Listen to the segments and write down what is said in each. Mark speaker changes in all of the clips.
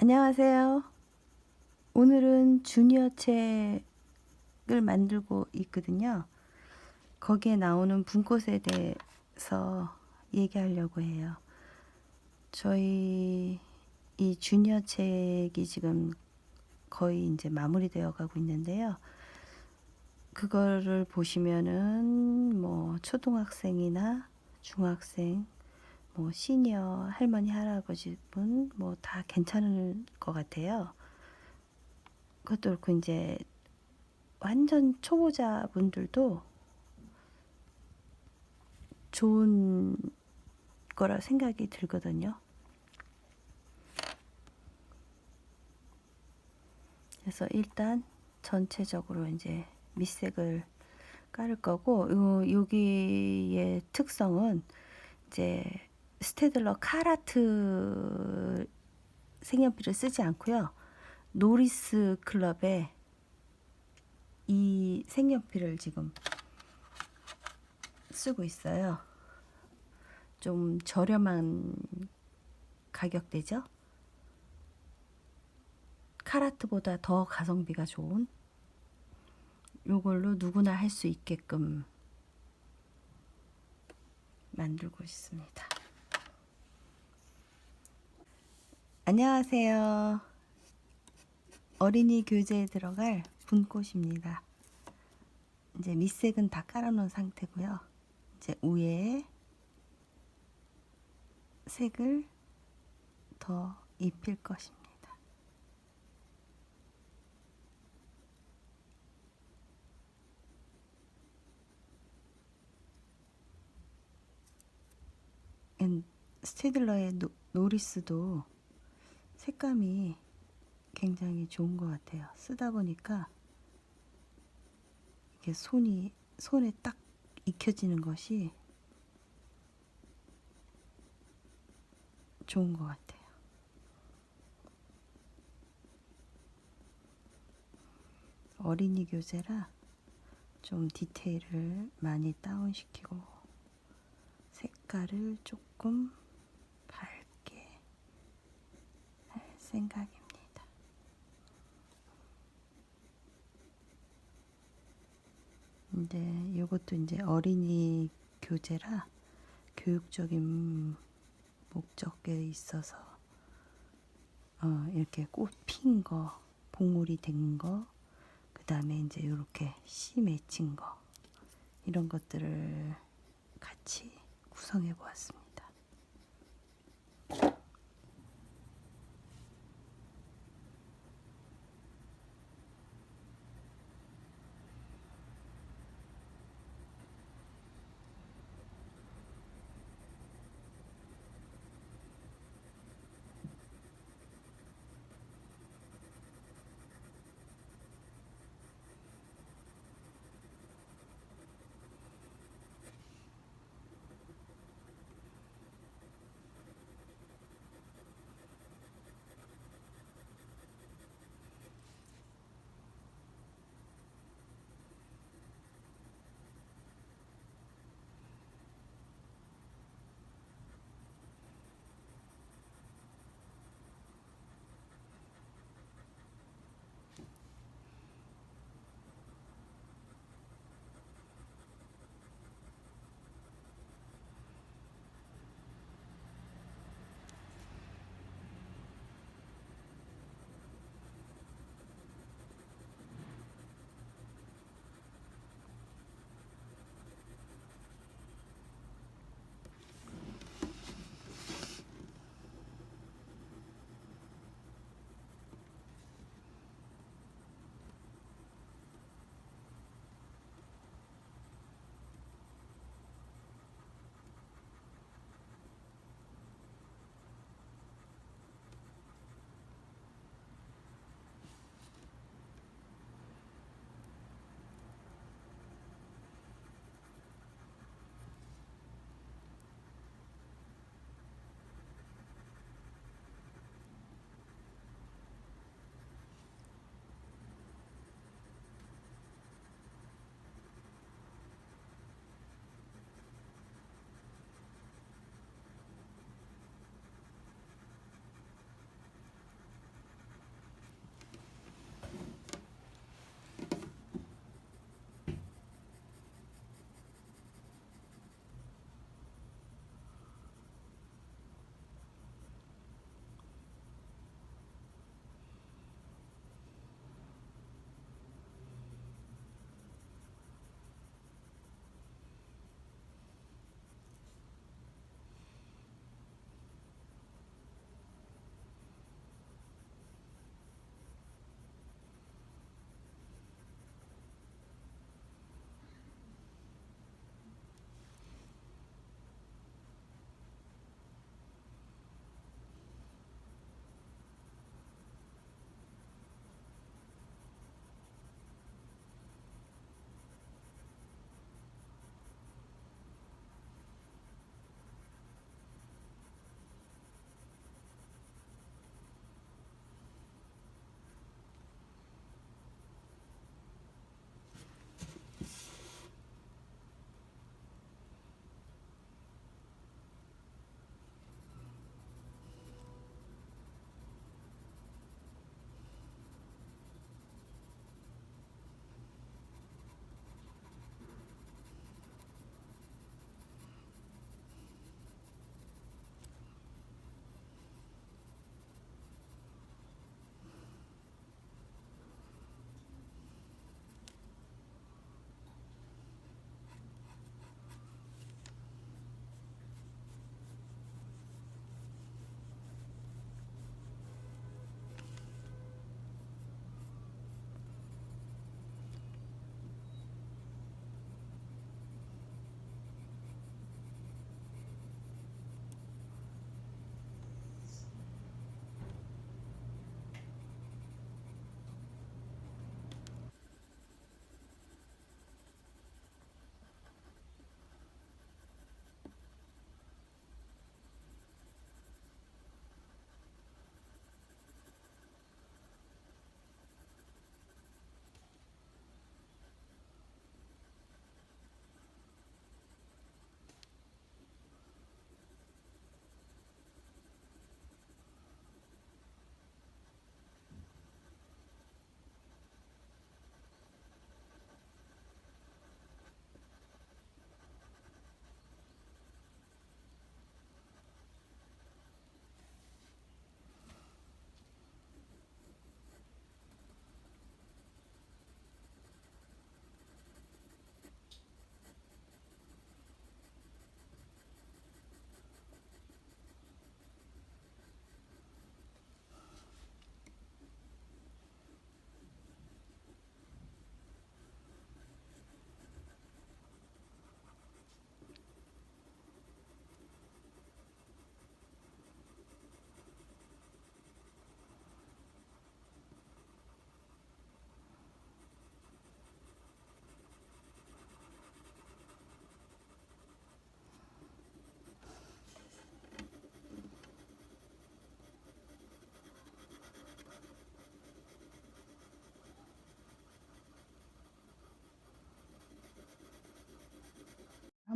Speaker 1: 안녕하세요. 오늘은 주니어 책을 만들고 있거든요. 거기에 나오는 분꽃에 대해서 얘기하려고 해요. 저희 이 주니어 책이 지금 거의 이제 마무리되어 가고 있는데요. 그거를 보시면은 뭐 초등학생이나 중학생 뭐 시니어 할머니 할아버지 분 뭐 다 괜찮을 것 같아요. 그것도 그렇고 이제 완전 초보자 분들도 좋은 거라 생각이 들거든요. 그래서 일단 전체적으로 이제 밑색을 깔을 거고 요 여기의 특성은 이제 스테들러 카라트 색연필을 쓰지 않고요. 노리스 클럽에 이 색연필을 지금 쓰고 있어요. 좀 저렴한 가격대죠. 카라트보다 더 가성비가 좋은 요걸로 누구나 할 수 있게끔 만들고 있습니다. 안녕하세요. 어린이 교재에 들어갈 분꽃입니다. 이제 밑색은 다 깔아놓은 상태고요. 이제 위에 색을 더 입힐 것입니다. 음, 스테들러의 노, 노리스도 색감이 굉장히 좋은 것 같아요. 쓰다 보니까 이게 손이 손에 딱 익혀지는 것이 좋은 것 같아요. 어린이 교재라 좀 디테일을 많이 다운시키고 색깔을 조금 밝게 할 생각입니다. 이제 이것도 이제 어린이 교재라 교육적인 목적에 있어서 어, 이렇게 꽃 핀 거, 봉우리 된 거, 그 다음에 이제 이렇게 씨 맺힌 거 이런 것들을 같이 구성해 보았습니다.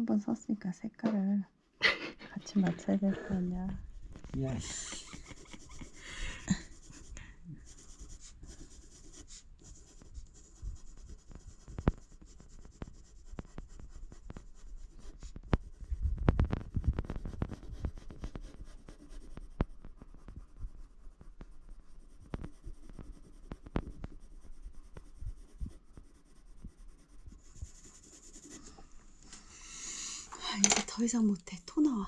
Speaker 1: 한번 썼으니까 색깔을 같이 맞춰야 될 거 아니야.
Speaker 2: 야, 씨.
Speaker 1: 아, 이제 더 이상 못해. 토 나와.